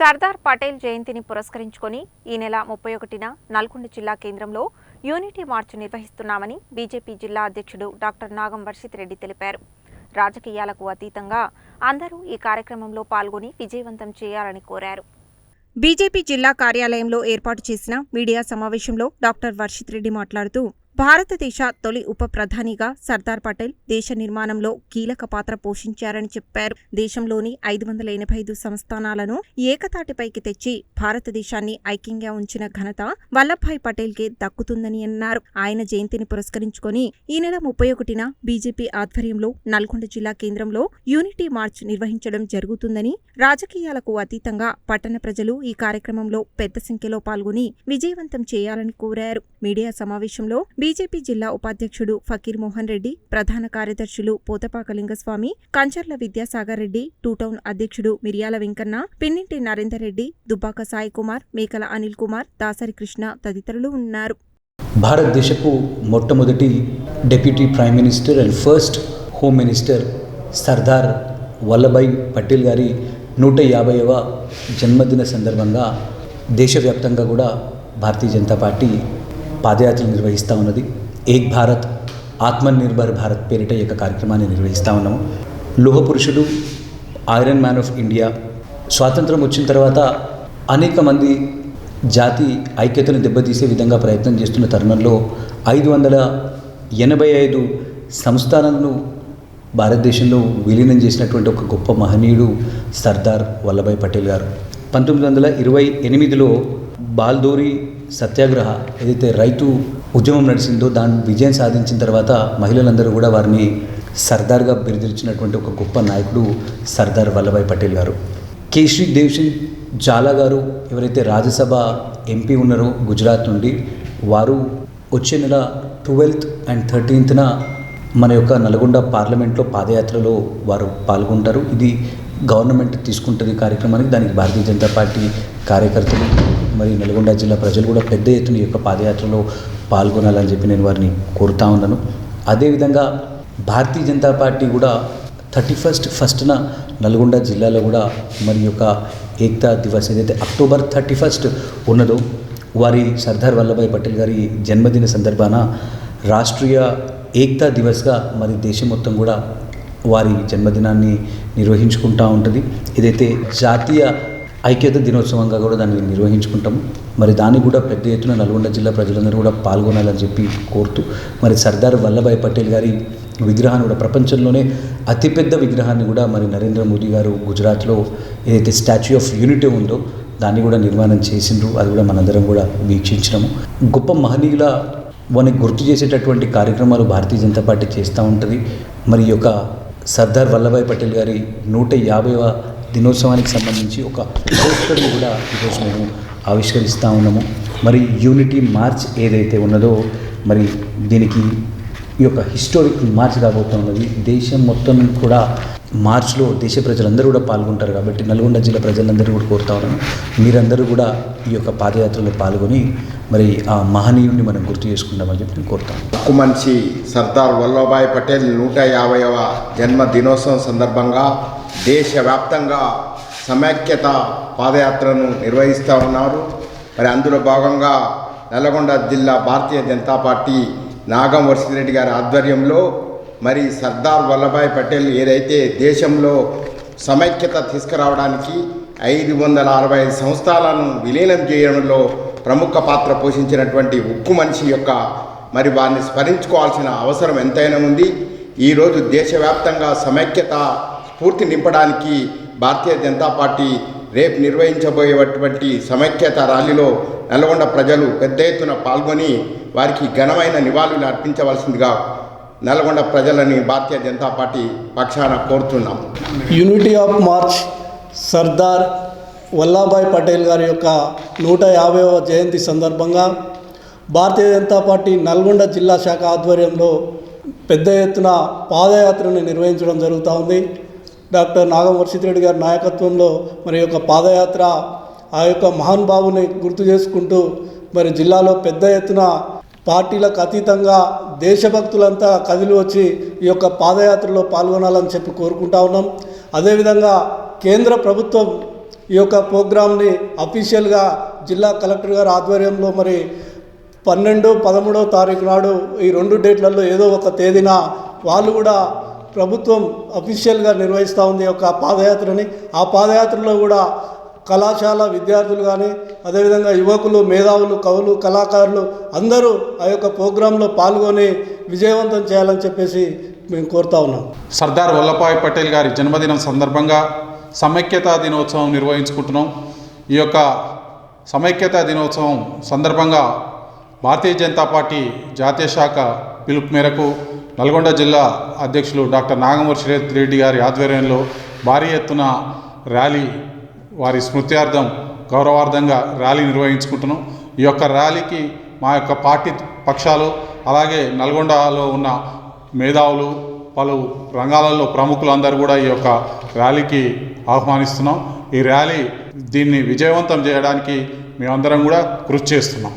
సర్దార్ పటేల్ జయంతిని పురస్కరించుకొని ఈ నెల ముప్పై ఒకటిన నల్గొండ జిల్లా కేంద్రంలో యూనిటీ మార్చ్ నిర్వహిస్తున్నామని బీజేపీ జిల్లా అధ్యక్షుడు డాక్టర్ నాగం వర్షిత్ రెడ్డి తెలిపారు. రాజకీయాలకు అతీతంగా అందరూ ఈ కార్యక్రమంలో పాల్గొని విజయవంతం చేయాలని కోరారు. బీజేపీ జిల్లా కార్యాలయంలో ఏర్పాటు చేసిన మీడియా సమావేశంలో డాక్టర్ వర్షిత్ రెడ్డి మాట్లాడుతూ భారతదేశ తొలి ఉప ప్రధానిగా సర్దార్ పటేల్ దేశ నిర్మాణంలో కీలక పాత్ర పోషించారని చెప్పారు. దేశంలోని ఐదు వందల ఎనభై ఐదు సంస్థానాలను ఏకతాటిపైకి తెచ్చి భారతదేశాన్ని ఐక్యంగా ఉంచిన ఘనత వల్లభాయ్ పటేల్కే దక్కుతుందని అన్నారు. ఆయన జయంతిని పురస్కరించుకొని ఈ నెల ముప్పై ఒకటిన బీజేపీ ఆధ్వర్యంలో నల్గొండ జిల్లా కేంద్రంలో యూనిటీ మార్చ్ నిర్వహించడం జరుగుతుందని రాజకీయాలకు అతీతంగా పట్టణ ప్రజలు ఈ కార్యక్రమంలో పెద్ద సంఖ్యలో పాల్గొని విజయవంతం చేయాలని కోరారు. మీడియా సమావేశంలో బీజేపీ జిల్లా ఉపాధ్యక్షుడు ఫకీర్ మోహన్ రెడ్డి ప్రధాన కార్యదర్శులు పోతపాకలింగస్వామి కంచర్ల విద్యాసాగర్ రెడ్డి టూ టౌన్ అధ్యక్షుడు మిరియాల వెంకన్న పిన్నింటి నరేందర్ రెడ్డి దుబ్బాక సాయి కుమార్ మేకల అనిల్ కుమార్ దాసరి కృష్ణ తదితరులు ఉన్నారు. భారతదేశపు మొట్టమొదటి deputy prime minister and first home minister Sardar Vallabhbhai Patel గారి నూట యాభైవ జన్మదిన సందర్భంగా దేశవ్యాప్తంగా కూడా భారతీయ జనతా పార్టీ పాదయాత్రలు నిర్వహిస్తూ ఉన్నది. ఏక్ భారత్ ఆత్మనిర్భర్ భారత్ పేరిట ఈ యొక్క కార్యక్రమాన్ని నిర్వహిస్తూ ఉన్నాము. లోహ పురుషుడు ఐరన్ మ్యాన్ ఆఫ్ ఇండియా. స్వాతంత్రం వచ్చిన తర్వాత అనేక మంది జాతి ఐక్యతను దెబ్బతీసే విధంగా ప్రయత్నం చేస్తున్న తరుణంలో ఐదు వందల ఎనభై ఐదు సంస్థానాలను భారతదేశంలో విలీనం చేసినటువంటి ఒక గొప్ప మహనీయుడు సర్దార్ వల్లభాయ్ పటేల్ గారు. పంతొమ్మిది వందల ఇరవై ఎనిమిదిలో బాల్దోరి సత్యాగ్రహ ఏదైతే రైతు ఉద్యమం నడిచిందో దాని విజయం సాధించిన తర్వాత మహిళలందరూ కూడా వారిని సర్దార్గా బిరుదించినటువంటి ఒక గొప్ప నాయకుడు సర్దార్ వల్లభాయ్ పటేల్ గారు. కేశ్రీ దేవ్సింగ్ జాలా గారు ఎవరైతే రాజ్యసభ ఎంపీ ఉన్నారో గుజరాత్ నుండి వారు వచ్చే నెల ట్వెల్త్ అండ్ థర్టీన్త్న మన యొక్క నల్గొండ పార్లమెంట్లో పాదయాత్రలో వారు పాల్గొంటారు. ఇది గవర్నమెంట్ తీసుకుంటుంది కార్యక్రమానికి దానికి భారతీయ జనతా పార్టీ కార్యకర్తలు మరి నల్గొండ జిల్లా ప్రజలు కూడా పెద్ద ఎత్తున ఈ యొక్క పాదయాత్రలో పాల్గొనాలని చెప్పి నేను వారిని కోరుతా ఉన్నాను. అదేవిధంగా భారతీయ జనతా పార్టీ కూడా థర్టీ ఫస్ట్ ఫస్ట్న నల్గొండ జిల్లాలో కూడా మరి యొక్క ఏక్తా దివస్ ఏదైతే అక్టోబర్ థర్టీ ఫస్ట్ ఉన్నదో వారి సర్దార్ వల్లభాయ్ పటేల్ గారి జన్మదిన సందర్భాన రాష్ట్రీయ ఏక్తా దివస్గా మరి దేశం మొత్తం కూడా వారి జన్మదినాన్ని నిర్వహించుకుంటూ ఉంటుంది. ఇదైతే జాతీయ ఐక్యత దినోత్సవంగా కూడా దాన్ని నిర్వహించుకుంటాము. మరి దాన్ని కూడా పెద్ద ఎత్తున నల్గొండ జిల్లా ప్రజలందరూ కూడా పాల్గొనాలని చెప్పి కోరుతూ మరి సర్దార్ వల్లభాయ్ పటేల్ గారి విగ్రహాన్ని కూడా ప్రపంచంలోనే అతిపెద్ద విగ్రహాన్ని కూడా మరి నరేంద్ర మోదీ గారు గుజరాత్లో ఏదైతే స్టాచ్యూ ఆఫ్ యూనిటీ ఉందో దాన్ని కూడా నిర్మాణం చేసిండ్రు. అది కూడా మనందరం కూడా వీక్షించినాము. గొప్ప మహనీయుల వారిని గుర్తు చేసేటటువంటి కార్యక్రమాలు భారతీయ జనతా పార్టీ చేస్తూ ఉంటుంది. మరి ఈ యొక్క సర్దార్ వల్లభాయ్ పటేల్ గారి నూట యాభైవ దినోత్సవానికి సంబంధించి ఒక పోస్టర్ని కూడా ఈరోజు మేము ఆవిష్కరిస్తూ ఉన్నాము. మరి యూనిటీ మార్చ్ ఏదైతే ఉన్నదో మరి దీనికి ఈ యొక్క హిస్టారిక్ మార్చ్ కాబోతున్నది. దేశం మొత్తం కూడా మార్చ్లో దేశ ప్రజలందరూ కూడా పాల్గొంటారు కాబట్టి నల్గొండ జిల్లా ప్రజలందరూ కూడా కోరుతా ఉన్నాను మీరందరూ కూడా ఈ యొక్క పాదయాత్రలో పాల్గొని మరి ఆ మహనీయుడిని మనం గుర్తు చేసుకుందామని చెప్పి నేను కోరుతాను హక్కు మనిషి సర్దార్ వల్లభాయ్ పటేల్ నూట యాభైవ జన్మ దినోత్సవం సందర్భంగా దేశవ్యాప్తంగా సమైక్యత పాదయాత్రను నిర్వహిస్తూ ఉన్నారు. మరి అందులో భాగంగా నల్గొండ జిల్లా భారతీయ జనతా పార్టీ నాగం వర్సిరెడ్డి గారి ఆధ్వర్యంలో మరి సర్దార్ వల్లభాయ్ పటేల్ ఏదైతే దేశంలో సమైక్యత తీసుకురావడానికి ఐదు వందల అరవై ఐదు సంస్థలను విలీనం చేయడంలో ప్రముఖ పాత్ర పోషించినటువంటి ఉక్కు మనిషి యొక్క మరి వారిని స్మరించుకోవాల్సిన అవసరం ఎంతైనా ఉంది. ఈరోజు దేశవ్యాప్తంగా సమైక్యత స్ఫూర్తి నింపడానికి భారతీయ జనతా పార్టీ రేపు నిర్వహించబోయేటువంటి సమైక్యత ర్యాలీలో నల్గొండ ప్రజలు పెద్ద ఎత్తున పాల్గొని వారికి ఘనమైన నివాళులు అర్పించవలసిందిగా నల్గొండ ప్రజలని భారతీయ జనతా పార్టీ పక్షాన కోరుతున్నాం. Unity of march Sardar Vallabhbhai Patel గారి యొక్క నూట యాభైవ జయంతి సందర్భంగా భారతీయ జనతా పార్టీ నల్గొండ జిల్లా శాఖ ఆధ్వర్యంలో పెద్ద ఎత్తున పాదయాత్రను నిర్వహించడం జరుగుతూ ఉంది. డాక్టర్ నాగం గారి నాయకత్వంలో మరి యొక్క పాదయాత్ర ఆ యొక్క మహాన్ గుర్తు చేసుకుంటూ మరి జిల్లాలో పెద్ద ఎత్తున పార్టీలకు అతీతంగా దేశభక్తులంతా కదిలి వచ్చి ఈ యొక్క పాదయాత్రలో పాల్గొనాలని చెప్పి కోరుకుంటా ఉన్నాం. అదేవిధంగా కేంద్ర ప్రభుత్వం ఈ యొక్క ప్రోగ్రామ్ని అఫీషియల్గా జిల్లా కలెక్టర్ గారి ఆధ్వర్యంలో మరి పన్నెండు పదమూడవ తారీఖు నాడు ఈ రెండు డేట్లలో ఏదో ఒక తేదీన వాళ్ళు కూడా ప్రభుత్వం అఫీషియల్గా నిర్వహిస్తూ ఉంది ఒక యొక్క పాదయాత్రని. ఆ పాదయాత్రలో కూడా కళాశాల విద్యార్థులు కానీ అదేవిధంగా యువకులు మేధావులు కవులు కళాకారులు అందరూ ఆ యొక్క ప్రోగ్రాంలో పాల్గొని విజయవంతం చేయాలని చెప్పేసి మేము కోరుతా ఉన్నాం. సర్దార్ వల్లభాయ్ పటేల్ గారి జన్మదినం సందర్భంగా సమైక్యతా దినోత్సవం నిర్వహించుకుంటున్నాం. ఈ యొక్క సమైక్యతా దినోత్సవం సందర్భంగా భారతీయ జనతా పార్టీ జాతీయ శాఖ పిలుపు మేరకు నల్గొండ జిల్లా అధ్యక్షులు డాక్టర్ నాగమూరి శ్రీధర్ రెడ్డి గారి ఆధ్వర్యంలో భారీ ఎత్తున ర్యాలీ వారి స్మృత్యార్థం గౌరవార్థంగా ర్యాలీ నిర్వహించుకుంటున్నాం. ఈ యొక్క ర్యాలీకి మా యొక్క పార్టీ పక్షాలు అలాగే నల్గొండలో ఉన్న మేధావులు పలు రంగాలలో ప్రముఖులందరూ కూడా ఈ యొక్క ర్యాలీకి ఆహ్వానిస్తున్నాం. ఈ ర్యాలీ దీన్ని విజయవంతం చేయడానికి మేమందరం కూడా కృషి చేస్తున్నాం.